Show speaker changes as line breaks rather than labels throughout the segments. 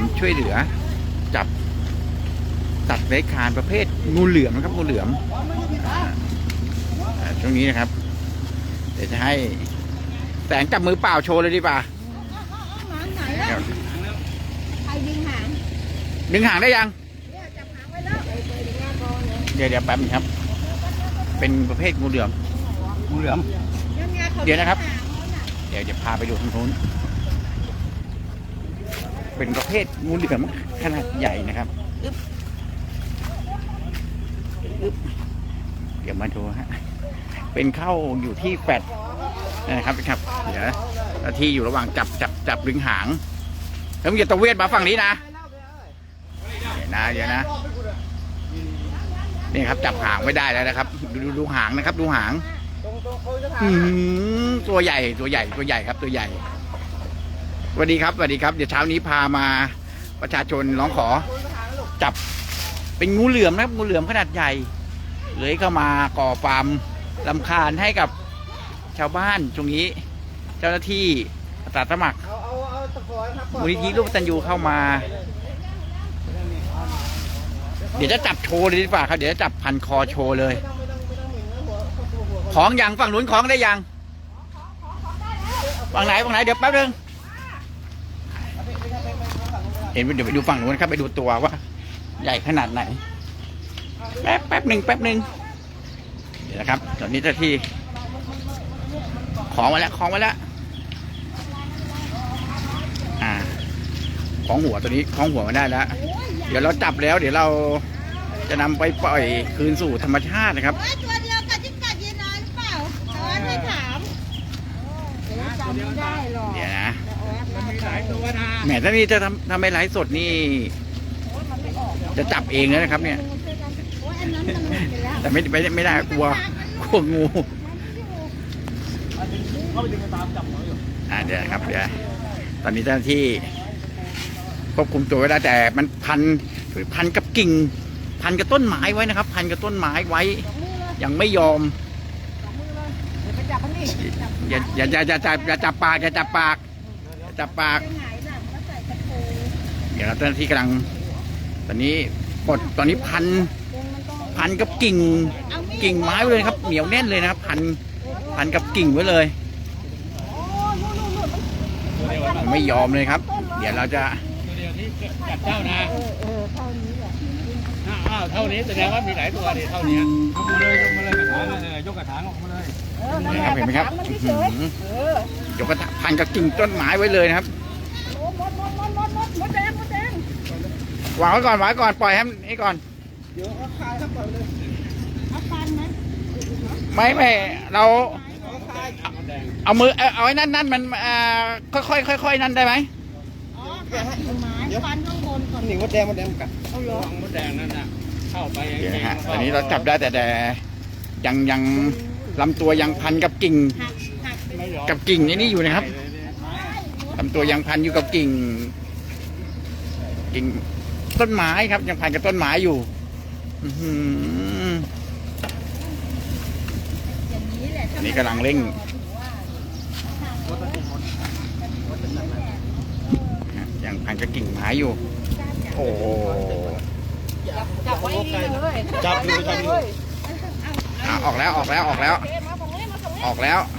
ความช่วยเหลือ จับสัตว์เลื้อยคลานประเภทงูเหลือมนะครับงูเหลือมอ่าอ่าช่วงนี้นะครับ เดี๋ยวจะให้แสงจับมือเปล่าโชว์เลยดีป่ะ
หางไหนแล้วใครยิงหาง
ดึงหางได้ยัง
เนี่ยจับหางไว้แล้วไปไปดึงหน้าคอเนี่ย
เดี๋ยวเดี๋ยวแป๊บนึงครับ เป็นประเภทงูเหลือมงูเหลือม
ยังไงขา
เดี๋ยวนะครับ
หางเขาน่ะ
เดี๋ยวจะพาไปดูทางนู้น เป็นประเภทงูเหลือมขนาดใหญ่นะครับอึ๊บอึ๊บเดี๋ยวมาดูฮะเป็นเข้าอยู่ที่แฟดนะครับครับเดี๋ยวหน้าที่อยู่ระหว่างจับจับจับดึงหางแล้วมึงอย่าตะเวทมาฝั่งนี้นะเดี๋ยวนะเดี๋ยวนะนี่ครับ จับหางไม่ได้แล้วนะครับ ดูดูดูหางนะครับ ดูหางอืมตัวใหญ่ตัวใหญ่ตัวใหญ่ครับตัวใหญ่ สวัสดีครับสวัสดีครับ เดี๋ยวเช้านี้พามาประชาชนร้องขอจับเป็นงูเหลือมนะครับงูเหลือมขนาดใหญ่เลื้อยเข้ามาก่อความลำคาญให้กับชาวบ้านช่วงนี้ เจ้าหน้าที่อาสาสมัครมูลนิธิร่วมกตันยูเข้ามา เดี๋ยวจะจับโชว์เลยดีกว่าครับเดี๋ยวจะจับพันคอโชว์เลย ของอยังฝั่งนู้นของได้ยังฝั่งไหนฝั่งไหนเดี๋ยวแป๊บนึง เห็นเดี๋ยวไปดูฝั่งนู้นครับ ไปดูตัวว่า ใหญ่ขนาดไหน แป๊บแป๊บหนึ่งแป๊บหนึ่งเดี๋ยวนะครับตอนนี้เจ้าที่ ของมาแล้วของมาแล้วอ่า ของหัวตัวนี้ของหัวมาได้แล้ว เดี๋ยวเราจับแล้ว เดี๋ยวเราจะนำไปปล่อยคืนสู่ธรรมชาตินะครับ
ที่กัดยีนอนหรือเปล่าตอนไม่ถามเดี๋ยวจำ ไม่ได้หรอก
เดี๋ยวนะ
มันมีหลายตัวนะ
แหมถ้านี่จะทำทำไปไลฟ์สดนี่ จะจับเองแล้วนะครับ เนี่ย
โอ้ยอันนั้นมันหลุดไปแล้ว
แต่ไม่ไม่ไม่ได้กลัวกลัวงูอ่าเดี๋ยวนะครับเดี๋ยวตอนนี้เจ้าหน้าที่ควบคุมตัวไว้ได้แต่มันพันพันกับกิ่ง พันกับต้นไม้ไว้นะครับ พันกับต้นไม้ไว้ยังไม่ยอม
เดี๋ยวไปจับมันนี่จับ
อย่าอย่าอย่าอย่าจับอย่าจับปากอย่าจับปากอย่าจับปาก
ไปไหนล่ะมันก็ใส่ตะปู
เดี๋ยวเจ้าหน้าที่กำลัง ตอนนี้ปลดตอนนี้พันพันกับกิ่งกิ่งไม้ไว้เลยครับ เหนียวแน่นเลยนะครับพันพันกับกิ่งไว้เลยไม่ยอมเลยครับ เดี๋ยวเราจะ
ตัวเดียวที่จับเจ้านะ
เออเออเท่านี้แหละ
อ้าวเท่านี้แสดงว่ามีหลายตัวดิเท่านี้ยกมาเลยยกมาเลยกระถางเลยยกกระถางออกมาเลย
เออนั่น
นี่
แห
ค
ละ
รับเห็นไหมครับ
มัน
อื้อ
เฉ
หื
ย
อ
ๆเออ
เดี๋ยวก็พันกับกิ่งต้นไม้ไว้เลยนะครับ
โอ้มดมดมดมดมดมดแดงมดแดง
วางไว้ก่อนวางไว้ก่อนปล่อยให้มันนี่ก่อน
เอาฟันไหม
ไม่ไม่เราเอามือเอาเอาไอ้นั่นนั่นมันอ่าค่อยค่อยๆค่อยๆนั่นได้ไหม
อ๋อหักกิ่งไม้ฟันข้าง บนก่อน
หนิงมดแดงมดแดงกัด
เอาเหรอ
ฟองมดแดงนั่นน่ะเข้าไป
เดี๋ยวนะฮะตอนนี้เราจับได้แต่แต่ยังยังลำตัวยังพันกับกิ่ง
หักหักไป
ไม่ยอม
กับกิ่งนี่นี่อยู่นะครับลำตัวยังพันอยู่กับกิ่ง กิ่งต้นไม้ครับ ยังพันกับต้นไม้อยู่อื้อหือ
อย่างนี้แหละ
อันนี้กำลังเร่งยังพันกับกิ่งไม้อยู่โอ้โห
จับไว้นี่เลย
จับอยู่จับอยู่
อะออกแล้วออกแล้วออกแล้ว
อเคมาฝั่งนี้มาฝั่งนี้
ออกแล้ว
เ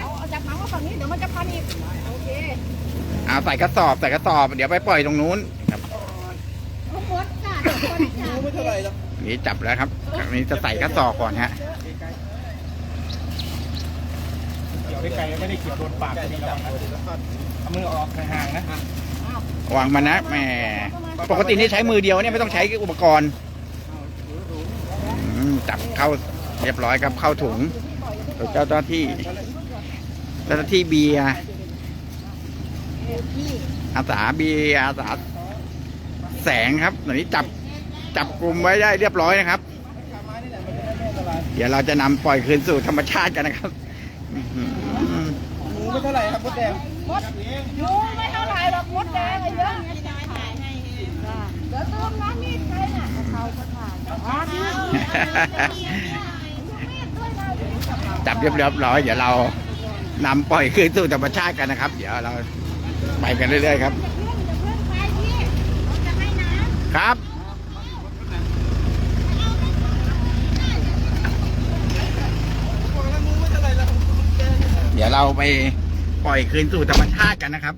อาเอาจับหางมาฝั่งนี้เดี๋ยวมันจะพันอีกโอเค
เอาใส่กระสอบใส่กระสอบเดี๋ยวไปปล่อยตรงนู้นครับ
เอาหมดจ้ะเดี๋ยวคนจับ
ไม่เท่าไหร่หรอก
อันนี้จับแล้วครับอันนี้จะใส่กระสอบก่อนฮะ
เกี่ยวได้ไกลไม่ได้ขีดโดนปากนี่ระวังนะเอามือออกห่างๆนะ
วางมันะแหมปกตินี่ใช้มือเดียวเนี่ยไม่ต้องใช้อุปกรณ์จับเข้าเรียบร้อยครับเข้าถุงเจ้าหน้าที่เจ้าหน้าที่เบียร์อาสาเบียร์อาสาแสงครับตอนนี้จับจับกลุ่มไว้ได้เรียบร้อยนะครับ เดี๋ยวเราจะนำปล่อยคืนสู่ธรรมชาติกันนะครับห
มูไม่เท่าไหร่ครับมดแดง
มดยูไม่เหรอกมดแดงอะเยอะเดี๋ยวต้มน้ำมีดใครน่ะเขาก็ถ่ายอ๋อนี่
จับเรียบร้อยเดี๋ยวเรานำปล่อยคืนสู่ธรรมชาติกันนะครับ เดี๋ยวเราไปกันเรื่อยๆครับ ครับเดี๋ยวเราไปปล่อยคืนสู่ธรรมชาติกันนะครับ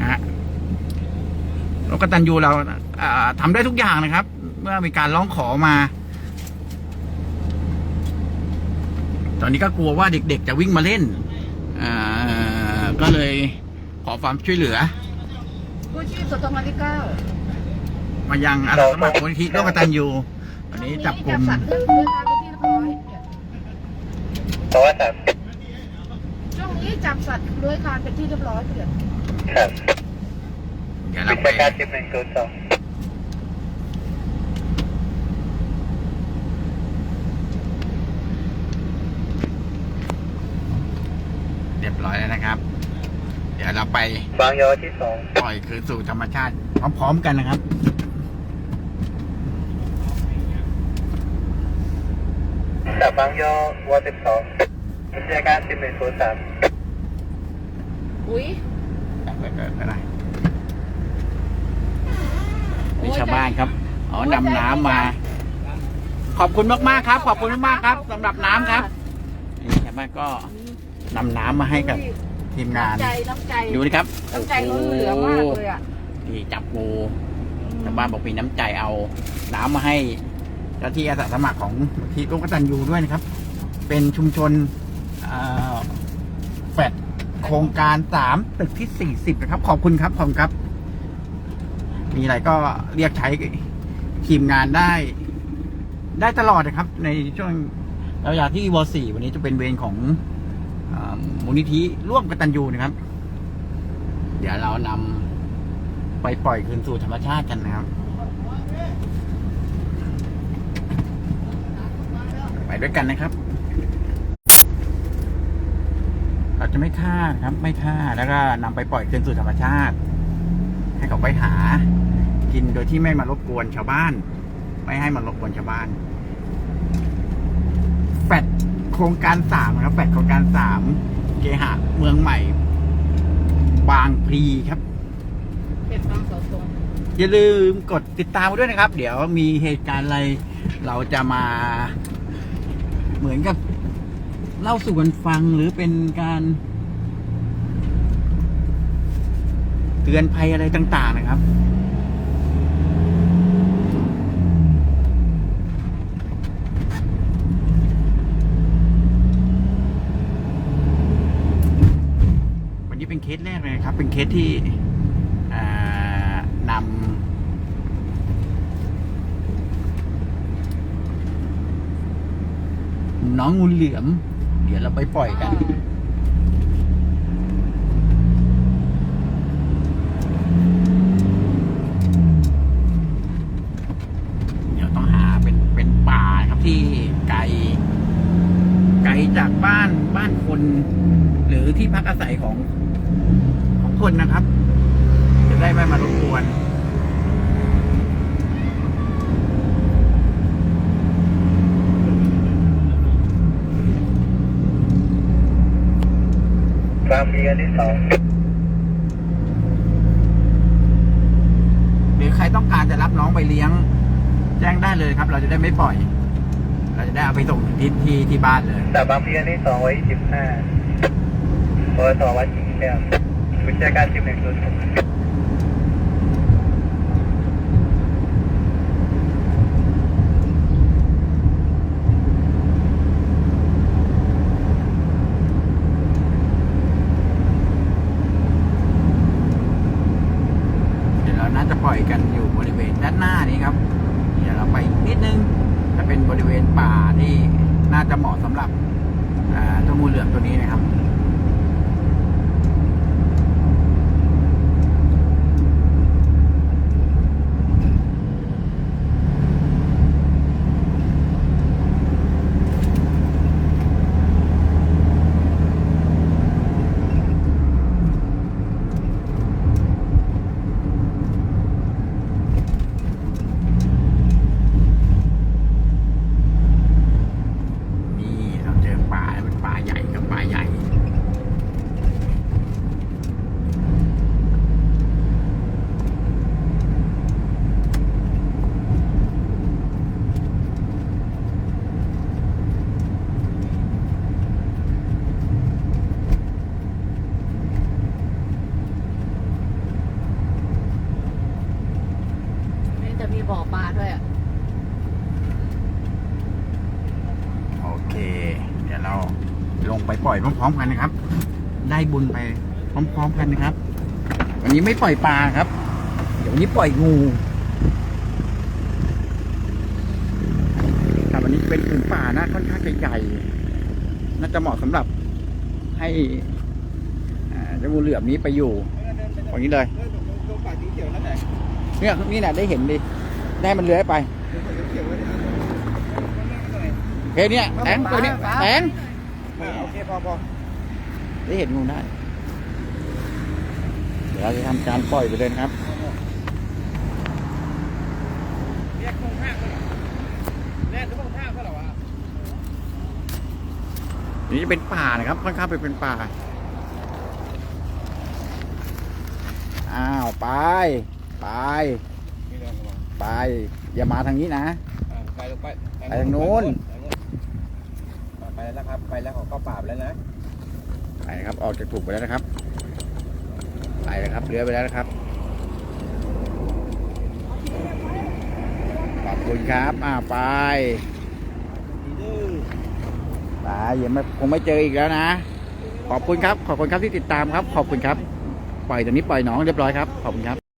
นะฮะน กกตันยูเราอ่าทำได้ทุกอย่างนะครับ เมื่อมีการร้องขอมา ตอนนี้ก็กลัวว่าเด็กๆ จะวิ่งมาเล่นอ่าก็เลยขอความช่วยเหลือ
กู้ชีพสตงที่เก้า
มายังอาสาสมัครมูลนิธิโลกตันยูวันนี้จับกลุ่ม
สัตว์เรื่องเรื่องการเป็นที่เรียบร้อย
เพราะว่าสัตว์
ช่วงนี้จับสัตว์เลื้อยคลานเป็นที่เรียบร้อยเพื่อน
ครับ
เดี๋ยว
วิ
เราไป
ชาการจิบหนึ่งศูนย์สอง
เรียบร้อยแล้วนะครับ เดี๋ยวเราไป
บางยอที่สอง
ปล่อยคืนสู่ธรรมชาติ พร้อมๆกันนะครับ
สัตว์บางยอวอสิบสองวิชาการจิบหนึ่งศูนย์สาม
อุ้ย
เปิดเปิดเปิด หน่อยนี่ชาวบ้านครับอ๋อนำน้ำมา ขอบคุณมากๆครับ ขอบคุณมากๆครับสำหรับน้ำครับนี่ชาวบ้านก็นำน้ำมาให้กับทีมงาน
น้ำใจน้ำใจ
ดูนะครับ
น้ำใจล้นเหลือมากเลยอะ
ที่จับงูชาวบ้านบอกมีน้ำใจเอา น้ำมาให้เจ้าที่อาสาสมัครของทีร่วมกตันยูด้วยนะครับ เป็นชุมชนเอ่อแฟดโครงการสามตึกที่สี่สิบนะครับ ขอบคุณครับขอบคุณครับ มีอะไรก็เรียกใช้ทีมงานได้ ได้ตลอดนะครับ ในช่วงระยะที่วสี่วันนี้จะเป็นเวรของอมูลนิธิร่วมกตันยูนะครับ เดี๋ยวเรานำไปปล่อยคืนสู่ธรรมชาติกันนะครับ ไปด้วยกันนะครับเราจะไม่ฆ่าครับ ไม่ฆ่าแล้วก็นำไปปล่อยคืนสู่ธรรมชาติ ให้เขาไปหา กินโดยที่ไม่มารบกวนชาวบ้าน ไม่ให้มารบกวนชาวบ้านแฟดโครงการสามนะครับแฟดโครงการสามเกหะเมืองใหม่ บางพลีครับ
เป็นบางเสาตรง
อย่าลืมกดติดตามด้วยนะครับ เดี๋ยวมีเหตุการณ์อะไร เราจะมา เหมือนกับ เล่าสู่กันฟังหรือเป็นการ เตือนภัยอะไรต่าง ๆ นะครับ วันนี้เป็นเคสแรกเลยครับ เป็นเคสที่นำน้องงูเหลือม เดี๋ยวเราไปปล่อยกัน เดี๋ยวต้องหาเป็นเป็นป่าครับที่ ไกลไกลจากบ้านบ้านคน หรือที่พักอาศัยของของคนนะครับ จะได้ไม่มารบกวน
บางพีกันที่สอง
หรือใครต้องการจะรับน้องไปเลี้ยง แจ้งได้เลยครับ เราจะได้ไม่ปล่อย เราจะได้เอาไปส่งที่ที่ที่บ้านเลย
แต่บางพีกันที่สองไว้สิบห้าโอสวัสดิ์กิ่งแก้ววิชาการจิบหนึ่งศูนย์
มีบ่อปลาด้วยอะโอเค เดี๋ยวเราลงไปปล่อยพร้อมๆกันนะครับ ได้บุญไปพร้อมๆกันนะครับ วันนี้ไม่ปล่อยปลาครับ เดี๋ยววันนี้ปล่อยงูครับวันนี้เป็นถึงป่าน่าค่อนข้างใหญ่ น่าจะเหมาะสำหรับให้เจ้างูเหลือมนี้ไปอยู่ อย่งนี้เลย
ตเขียวนั่นแหละ
นี่น่ะได้เห็นดิ ได้มันเลื้อยไป
เขียวไว้ดิ
เฮ้ยเนี่ยแตงตัวนี้แตง
โอเคพอพอ
ได้เห็นงูได้ เดี๋ยวเราจะทำการปล่อยไปเลยนะครับ
เรียกตรงข้างก็หรอแน่ตรงข้างก็หรอวะ
นี่จะเป็นป่านะครับค่อนข้างไปเป็นป่า อ้าว ไป ไป
มีแรงระวัง
ไป อย่ามาทางนี้นะ
ไปลงไป
ไปทางโน้น
ไปแล้วครับ ไปแล้วเขาก็ปราบแล้วนะ
ไปนะครับ ออกจากถูกไปแล้วนะครับ ไปแล้วครับเรือไปแล้วนะครับ ขอบคุณครับ อ่าไป ไปอย่าไม่คงไม่เจออีกแล้วนะ ขอบคุณครับ ขอบคุณครับที่ติดตามครับ ขอบคุณครับ ปล่อยตอนนี้ปล่อยน้องเรียบร้อยครับ ขอบคุณครับ